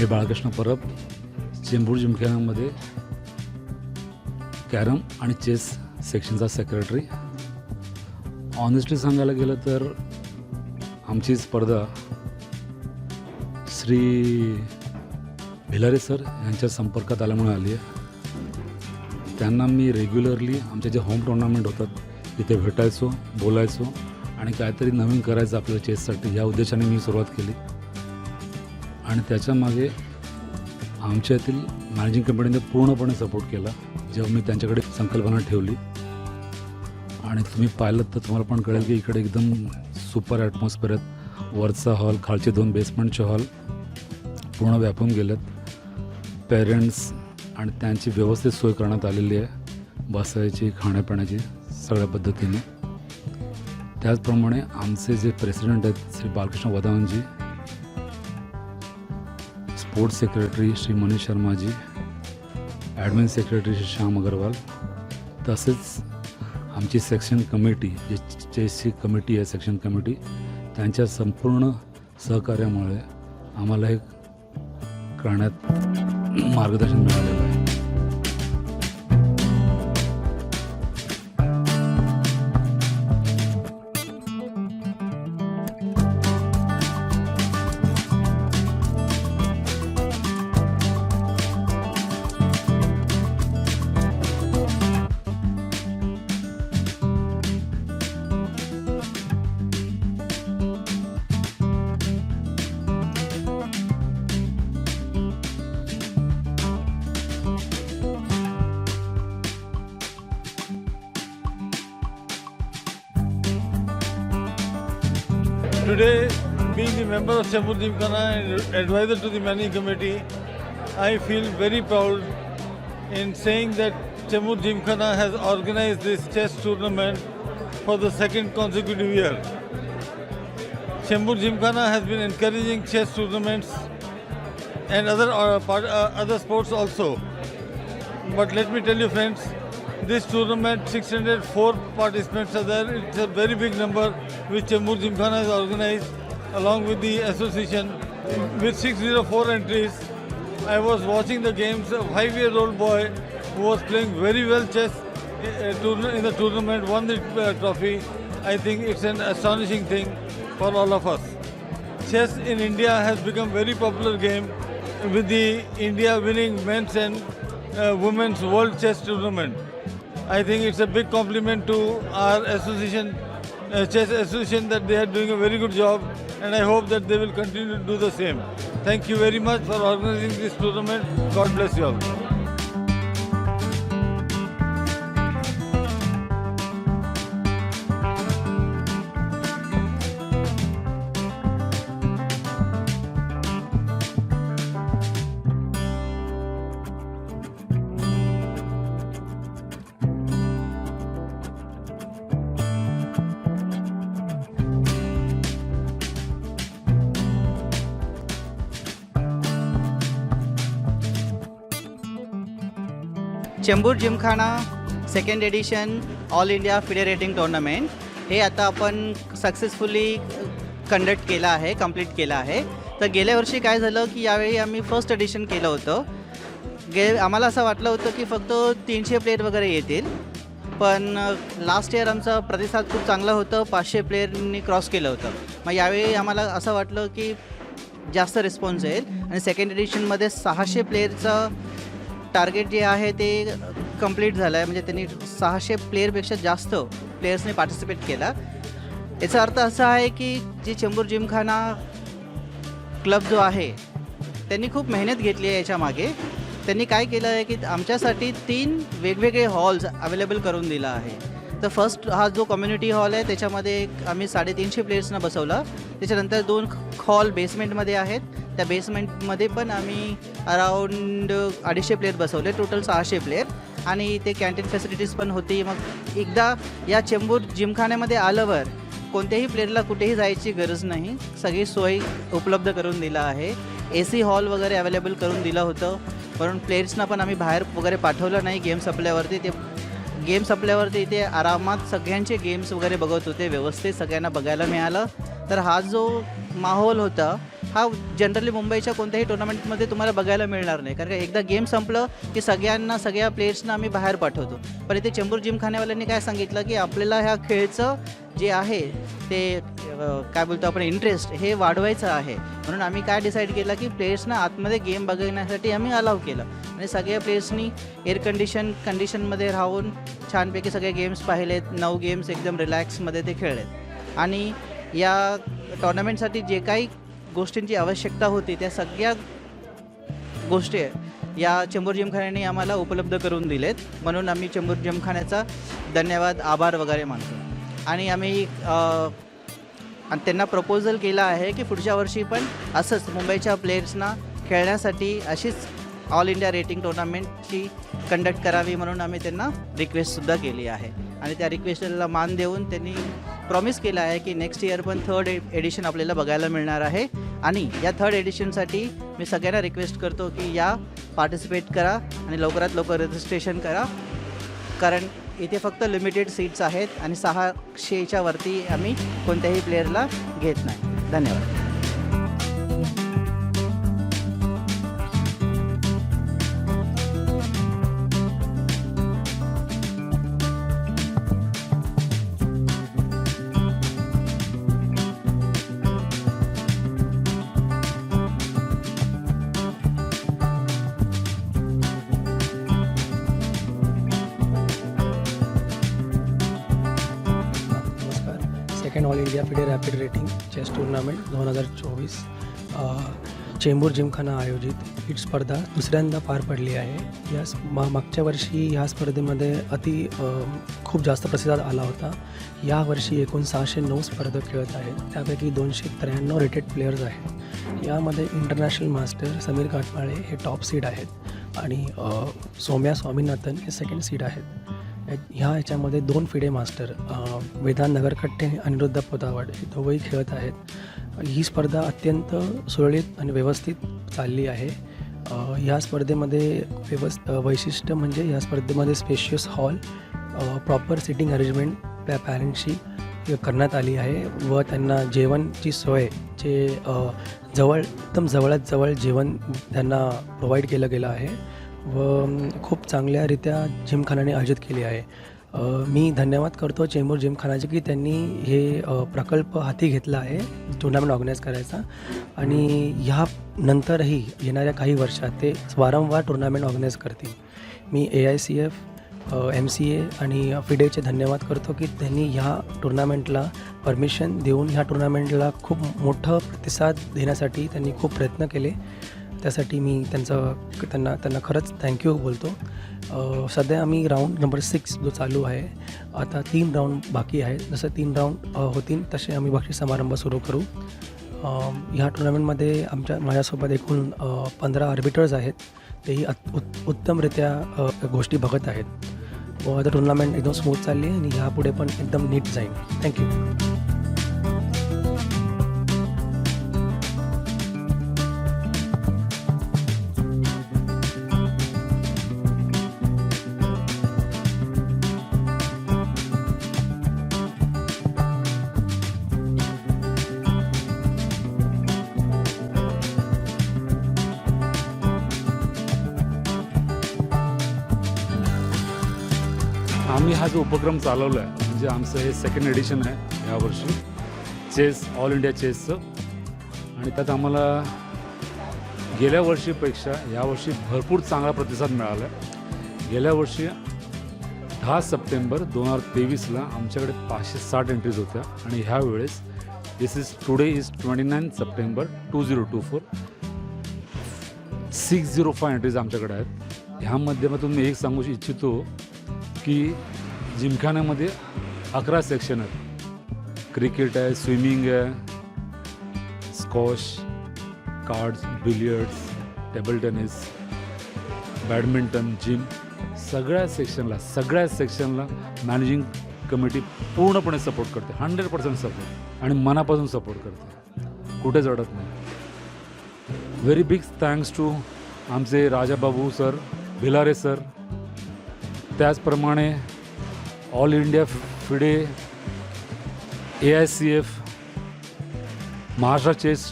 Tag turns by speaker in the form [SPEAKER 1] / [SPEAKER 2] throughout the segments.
[SPEAKER 1] मी बाळकृष्ण परब चेंबूर जिमखान्यामध्ये कॅरम आणि चेस सेक्शनचा सेक्रेटरी ऑनेस्टली सांगायला गेलं तर आमची स्पर्धा श्री भिलारे सर यांच्या संपर्कात आल्यामुळे आली आहे. त्यांना मी रेग्युलरली आमचे जे होम टुर्नामेंट होतात तिथे भेटायचो बोलायचो आणि काहीतरी नवीन करायचं आपल्या चेससाठी या उद्देशाने मी सुरुवात केली. आणि त्याच्यामागे आमच्यातील मॅनेजिंग कंपनीने पूर्णपणे सपोर्ट केला जेव्हा मी त्यांच्याकडे संकल्पना ठेवली. आणि तुम्ही पाहिलं तर तुम्हाला पण कळेल की इकडे एकदम सुपर ॲटमॉस्फिअर आहेत. वरचा हॉल खालचे दोन बेसमेंटचे हॉल पूर्ण व्यापून गेलेत. पेरेंट्स आणि त्यांची व्यवस्थित सोय करण्यात आलेली आहे. बसायची खाण्यापिण्याची सगळ्या पद्धतीने. त्याचप्रमाणे आमचे जे प्रेसिडेंट आहेत Shri Balkrishna Vadavanji sports secretary Shri Manish Sharmaji admin secretary Shri Shyam Agrawal तसेच आमची सेक्शन कमिटी जे चेसची कमिटी आहे सेक्शन कमिटी त्यांच्या संपूर्ण सहकार्यामुळे आम्हाला हे करण्यात मार्गदर्शन मिळालेलं आहे.
[SPEAKER 2] Today, being the member of Chambur Gymkhana and advisor to the managing committee, I feel very proud in saying that Chambur Gymkhana has organized this chess tournament for the second consecutive year. Chambur Gymkhana has been encouraging chess tournaments and other uh, part, uh, other sports also. But let me tell you, friends, this tournament 604 participants are there. It's a very big number which Chembur Gymkhana has organized along with the association. With 604 entries, I was watching the games. A five-year-old boy who was playing very well chess uh, in the tournament won the uh, trophy. I think it's an astonishing thing for all of us. Chess in India has become very popular game with the India winning men's and uh, women's world chess tournament. I think it's a big compliment to our association, Uh, chess association, that they are doing a very good job, and I hope that they will continue to do the same. Thank you very much for organizing this tournament. God bless you all.
[SPEAKER 3] Chembur Gymkhana second edition all India FIDE rating tournament हे आता आपण successfully conduct केलं आहे complete केलं आहे. तर गेल्या वर्षी काय झालं की यावेळी आम्ही फर्स्ट एडिशन केलं होतं. गे आम्हाला असं वाटलं होतं की फक्त तीनशे प्लेयर वगैरे येतील. पण लास्ट इयर आमचा प्रतिसाद खूप चांगला होतं पाचशे प्लेयरनी क्रॉस केलं होतं. मग यावेळी आम्हाला असं वाटलं की जास्त रिस्पॉन्स येईल. आणि सेकंड एडिशनमध्ये सहाशे प्लेयरचं टार्गेट जे आहे ते कंप्लीट झालं आहे म्हणजे त्यांनी सहाशे प्लेयरपेक्षा जास्त प्लेयर्सने पार्टिसिपेट केला. याचा अर्थ असा आहे की जी चेंबूर जिमखाना क्लब जो आहे त्यांनी खूप मेहनत घेतली आहे याच्यामागे त्यांनी काय केलं आहे की आमच्यासाठी तीन वेगवेगळे हॉल्स अवेलेबल करून दिला आहे. तर फर्स्ट हा जो कम्युनिटी हॉल आहे त्याच्यामध्ये आम्ही साडेतीनशे प्लेयर्सना बसवला. त्याच्यानंतर दोन हॉल बेसमेंटमध्ये आहेत. त्या बेसमेंटमध्ये पण आम्ही अराऊंड अडीचशे प्लेयर बसवले. टोटल सहाशे प्लेयर आणि इथे कॅन्टीन फॅसिलिटीज पण होती. मग एकदा या चेंबूर जिमखान्यामध्ये आल्यावर कोणत्याही प्लेअरला कुठेही जायची गरज नाही. सगळी सोय उपलब्ध करून दिला आहे. ए सी हॉल वगैरे अवेलेबल करून दिलं होतं. म्हणून प्लेयर्सना पण आम्ही बाहेर वगैरे पाठवलं नाही. गेम संपल्यावरती ते गेम संपल्यावरती इथे आरामात सगळ्यांचे गेम्स वगैरे बघत होते. व्यवस्थित सगळ्यांना बघायला मिळालं. तर हा जो माहोल होता हा जनरली मुंबईच्या कोणत्याही टुर्नामेंटमध्ये तुम्हाला बघायला मिळणार नाही. कारण का एकदा गेम संपलं की सगळ्यांना सगळ्या प्लेयर्सना आम्ही बाहेर पाठवतो. पण इथे चेंबूर जिमखान्यावाल्यांनी काय सांगितलं की आपल्याला ह्या खेळचं जे आहे ते काय बोलतो आपण इंटरेस्ट हे वाढवायचं आहे. म्हणून आम्ही काय डिसाईड केलं की प्लेयर्सना आतमध्ये गेम बघण्यासाठी आम्ही अलाव केलं. आणि सगळ्या प्लेयर्सनी एअर कंडिशन कंडिशनमध्ये राहून छानपैकी सगळे गेम्स पाहिलेत. नऊ गेम्स एकदम रिलॅक्समध्ये ते खेळलेत. आणि या टॉर्नामेंटसाठी जे काही गोष्टींची आवश्यकता होती त्या सगळ्या गोष्टी या चेंबूर जिमखान्याने आम्हाला उपलब्ध करून दिलेत. म्हणून आम्ही चेंबूर जिमखान्याचा धन्यवाद आभार वगैरे मानतो. आणि आम्ही आणि त्यांना प्रपोजल केला आहे की पुढच्या वर्षी पण असंच मुंबईच्या प्लेयर्सना खेळण्यासाठी अशीच ऑल इंडिया रेटिंग टुर्नामेंटची कंडक्ट करावी म्हणून आम्ही त्यांना रिक्वेस्टसुद्धा केली आहे. आणि त्या रिक्वेस्टला मान देऊन त्यांनी प्रॉमिस केलं आहे की नेक्स्ट इयर पण थर्ड एडिशन आपल्याला बघायला मिळणार आहे. आणि या थर्ड एडिशनसाठी मी सगळ्यांना रिक्वेस्ट करतो की या पार्टिसिपेट करा आणि लवकरात लवकर रजिस्ट्रेशन करा. कारण इथे फक्त लिमिटेड सीट्स आहेत आणि सहाशेच्या वरती आम्ही कोणत्याही प्लेअरला घेत नाही. धन्यवाद.
[SPEAKER 4] Second all India FIDE rapid rating chess tournament दोन हजार चोवीस. चेंबूर जिमखाना आयोजित. ही स्पर्धा दुसऱ्यांदा पार पडली आहे. या मा मागच्या वर्षी ह्या स्पर्धेमध्ये अति खूप जास्त प्रतिसाद आला होता. यावर्षी एकूण सहाशे नऊ स्पर्धक खेळत आहेत. त्यापैकी दोनशे त्र्याण्णव रेटेड प्लेयर्स आहेत. यामध्ये इंटरनॅशनल मास्टर समीर काटमाळे हे टॉप सीड आहेत. आणि सोम्या सौम्या स्वामीनाथन हे सेकंड सीड आहेत. ह्या ह्याच्यामध्ये दोन फिडे मास्टर वेदांत नगरकट्टे आणि अनिरुद्ध पोतावाड हे दोघंही खेळत आहेत. ही स्पर्धा अत्यंत सुरळीत आणि व्यवस्थित चालली आहे. ह्या स्पर्धेमध्ये व्यवस् वैशिष्ट्य म्हणजे या स्पर्धेमध्ये spacious hall proper seating arrangement त्या पॅरेंट्सशी करण्यात आली आहे व त्यांना जेवणची सोय जे जवळ एकदम जवळात जवळ जेवण त्यांना प्रोव्हाइड केलं गेलं आहे. व खूप चांगल्यारीत्या जिमखान्याने आयोजित केली आहे. मी धन्यवाद करतो चेंबूर जिमखानाचे की त्यांनी हे प्रकल्प हाती घेतला आहे टुर्नामेंट ऑर्गनाईज करायचा. आणि ह्या नंतरही येणाऱ्या काही वर्षात ते वारंवार टुर्नामेंट ऑर्गनाईज करतील. मी A I C F M C A आणि फिडेचे धन्यवाद करतो की त्यांनी ह्या टुर्नामेंटला परमिशन देऊन ह्या टुर्नामेंटला खूप मोठं प्रतिसाद देण्यासाठी त्यांनी खूप प्रयत्न केले. त्यासाठी मी त्यांचं त्यांना त्यांना खरंच थँक्यू बोलतो. सध्या आम्ही राऊंड नंबर सिक्स जो चालू आहे आता तीन राऊंड बाकी आहे. जसं तीन राऊंड होतील तसे आम्ही बक्षीस समारंभ सुरू करू. ह्या टुर्नामेंटमध्ये आमच्या माझ्यासोबत एकूण पंधरा आर्बिटर्स आहेत. तेही अत उत् उत्तमरित्या गोष्टी बघत आहेत. व आता टुर्नामेंट एकदम स्मूथ चालली आहे आणि ह्यापुढे पण एकदम नीट जाईल. थँक्यू
[SPEAKER 1] आम्ही हा जो उपक्रम चालवला आहे म्हणजे आमचं हे सेकंड एडिशन आहे यावर्षी चेस ऑल इंडिया चेसचं आणि त्यात आम्हाला गेल्या वर्षीपेक्षा यावर्षी भरपूर चांगला प्रतिसाद मिळाला आहे गेल्या वर्षी दहा सप्टेंबर दोन हजार तेवीसला आमच्याकडे पाचशे साठ एंट्रीज होत्या. आणि ह्यावेळेस this is today is twenty nine September two zero two four six zero five entries आमच्याकडे आहेत. ह्या माध्यमातून मी एक सांगू इच्छितो की जिमखान्यामध्ये अकरा सेक्शन आहेत. क्रिकेट आहे स्विमिंग आहे squash cards billiards table tennis badminton gym सगळ्या सेक्शनला सगळ्या सेक्शनला मॅनेजिंग कमिटी पूर्णपणे सपोर्ट करते. Hundred percent support. आणि मनापासून सपोर्ट करते. कुठेच अडत नाही. व्हेरी बिग थँक्स टू आमचे राजाबाबू सर भिलारे सर त्याचप्रमाणे all India FIDE A I C F Maharashtra chess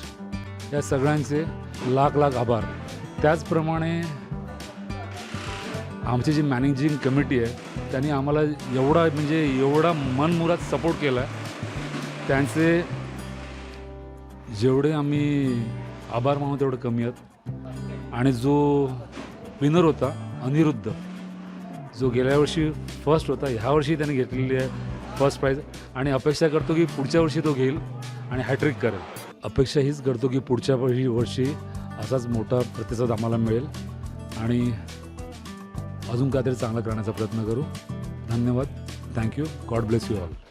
[SPEAKER 1] या सगळ्यांचे लाख लाख आभार. त्याचप्रमाणे आमची जी मॅनेजिंग कमिटी आहे त्यांनी आम्हाला एवढा म्हणजे एवढा मनमुरात सपोर्ट केला आहे त्यांचे जेवढे आम्ही आभार मानू तेवढे कमी आहेत. आणि जो विनर होता अनिरुद्ध जो गेल्या वर्षी फर्स्ट होता ह्यावर्षी त्याने घेतलेली आहे फर्स्ट प्राईज आणि अपेक्षा करतो की पुढच्या वर्षी तो घेईल आणि हॅट्रिक करेल. अपेक्षा हीच करतो की पुढच्या वर्षी वर्षी असाच मोठा प्रतिसाद आम्हाला मिळेल. आणि अजून काहीतरी चांगलं करण्याचा प्रयत्न करू. धन्यवाद. Thank you God bless you all